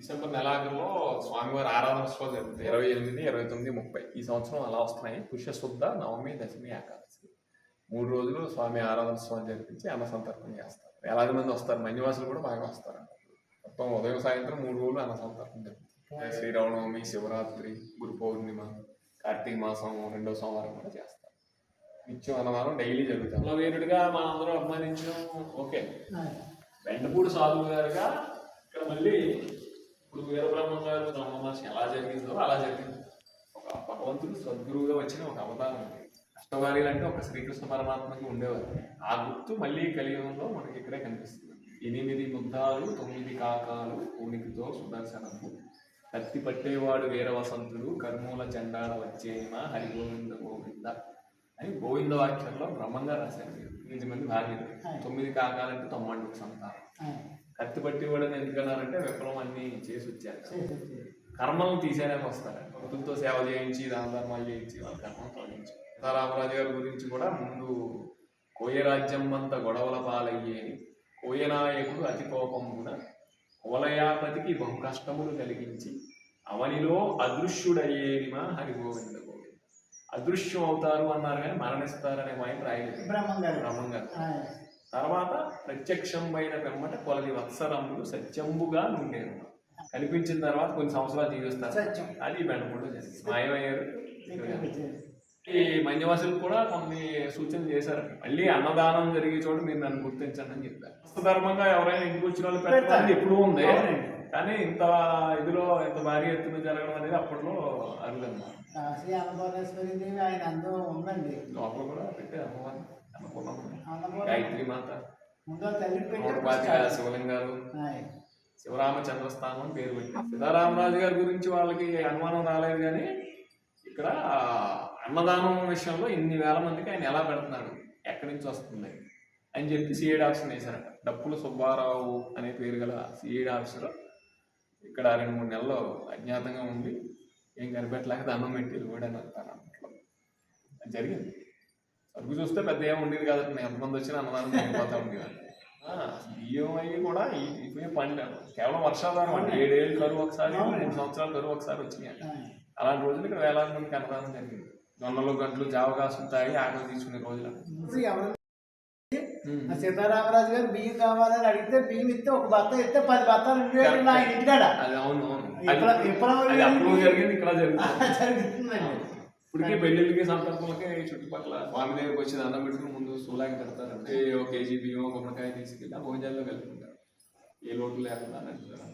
December నెలాఖరులో స్వామివారి ఆరాధన ఉత్సవాలు జరుగుతాయి. ఇరవై ఎనిమిది ఇరవై తొమ్మిది ముప్పై. ఈ సంవత్సరం అలా వస్తున్నాయి. పుష్యశుద్ధ నవమి దశమి ఏకాదశి. మూడు రోజులు స్వామి ఆరాధన ఉత్సవాలు జరిపించి అన్న సంతర్పణ చేస్తారు. వేలాది మంది వస్తారు. మన్యవాసులు కూడా బాగా వస్తారు. మొత్తం ఉదయం సాయంత్రం మూడు రోజులు అన్న సంతర్పణ జరుగుతుంది. శ్రీరామనవమి శివరాత్రి గురు పౌర్ణిమ కార్తీక మాసం రెండో సోమవారం కూడా చేస్తారు. నిత్యం అన్నదానం డైలీ జరుగుతుంది. వీరుడిగా మనందరం అభిమానించడం ఓకే. వెంటపూడి సాధువు గారుగా ఇక్కడ మళ్ళీ ఇప్పుడు వీరబ్రహ్మం గారు బ్రహ్మమాసం ఎలా జరిగిందో అలా జరిగింది ఒక భగవంతుడు సద్గురువుగా వచ్చిన ఒక అవతారం ఉంది. అష్టవారీలు అంటే ఒక శ్రీకృష్ణ పరమాత్మకి ఉండేవారు. ఆ గుర్తు మళ్ళీ కలియుగంలో మనకి ఇక్కడే కనిపిస్తుంది. ఎనిమిది ముద్దాలు తొమ్మిది కాకాలు ఉనికితో సుదర్శనము. కత్తి పట్టేవాడు వీరవసంతుడు కర్మూల చండాల వచ్చేమ హరి గోవింద గోవింద. అని గోవింద వాక్యంలో బ్రహ్మంగా రాశారు ఎనిమిది మంది భార్యలు. తొమ్మిది కాకాలంటే తొమ్మండుకు సంతానం కత్తి పట్టేవాడని ఎందుకన్నారంటే విప్లవం అన్ని చేసి వచ్చారు. కర్మలను తీసేయడానికి వస్తారు. భక్తులతో సేవ చేయించి దాన ధర్మాలు చేయించి వాళ్ళ కర్మను తొలగించి. సీతారామరాజు గారి గురించి కూడా ముందు కోయరాజ్యం అంత గొడవల పాలయ్యేని కోయనాయకుడు అతి కోపమున కువలయాపతికి బహు కష్టములు కలిగించి అవనిలో అదృశ్యుడయ్యేనిమా హరి గోవింద గోవింద. అదృశ్యం అవుతారు అన్నారు కానీ మరణిస్తారనే మాయం రాయలేదు. బ్రహ్మం గారు. బ్రహ్మం గారు. ఆ, తర్వాత ప్రత్యక్షమైన పెమ్మట కొలది వత్సరములు సత్యంబుగా నుండేను. కనిపించిన తర్వాత కొన్ని సంవత్సరాలు జీవిస్తారు. అది బెండపూడిలో జరిగింది. మాయమయ్యారు. ఈ మన్యవాసులు కూడా కొన్ని సూచనలు చేశారు. మళ్ళీ అన్నదానం జరిగే చోట మీరు నన్ను గుర్తించండి అని చెప్పారు. ధర్మంగా ఎవరైనా ఇంటికి వచ్చిన వాళ్ళు పెట్టాలని ఎప్పుడూ ఉంది. కానీ ఇంత ఇదిలో ఇంత భారీ ఎత్తున జరగడం అనేది అప్పట్లో అరుదన్నమాట ఆ, శ్రీ అన్నపూర్ణేశ్వరి దేవి ఆయన అందరూ ఉందండి. లోపల కూడా పెట్టే అన్నపూర్ణ గాయత్రి మాత. ముందు పెట్టి శివలింగాలు. ఆయ్. శివరామచంద్రస్థానం అని పేరు పెట్టారు. సీతారామరాజు గారి గురించి వాళ్ళకి అనుమానం రాలేదు కానీ ఇక్కడ అన్నదానం విషయంలో ఇన్ని వేల మందికి ఆయన ఎలా పెడుతున్నాడు ఎక్కడి నుంచి వస్తుంది అని చెప్పి సిఐడి ఆఫీసర్ వేశారట డప్పుల సుబ్బారావు అనే పేరు గల సిఐడి ఆఫీసర్ ఇక్కడ రెండు మూడు నెలలు అజ్ఞాతంగా ఉండి ఏం కనిపెట్టలేక దండం పెట్టి వెళ్ళిపోయాడని అంటారు అప్పట్లో అది జరిగింది. సరుకు చూస్తే పెద్ద ఏం ఉండేది కాదండి ఎంతమంది వచ్చినా అన్నదానం ఉండేది. ఆ, బియ్యం అయ్యి కూడా ఇవే పంట కేవలం వర్షాధారం అంటే ఏడేళ్ళు కరువు ఒకసారి మూడు సంవత్సరాలు కరువు ఒకసారి వచ్చినాయి. అలాంటి రోజులు ఇక్కడ వేలాది మందికి అన్నదానం జరిగింది. జొన్నలు గంటలు జావకాసులు తాగి ఆకలి తీసుకునే రోజులు. ఆ సీతారామరాజు గారు బియ్యం కావాలని అడిగితే బియ్యం ఇస్తే ఒక బత్త ఇస్తే పది బత్తాలు ఉండేవి నా ఇంటికాడ. అది అవును అవును. అది ఎప్పుడు- ఎప్పుడు అది అప్పుడు జరిగింది ఇక్కడ జరుగుతుంది జరుగుతుందండి. ఇప్పటికే పెళ్ళిళ్ళకి సంతర్పణలకి చుట్టుపక్కల స్వామి దగ్గరికి వచ్చి దండం పెట్టుకుని ముందు సూలాకి పెడతారు అంటే ఒక కేజీ బియ్యం గుమ్మడికాయ తీసుకెళ్ళి ఆ భోజనాల్లో కలుపుకుంటారు. ఏ లోటు లేకుండా అని అంటారు.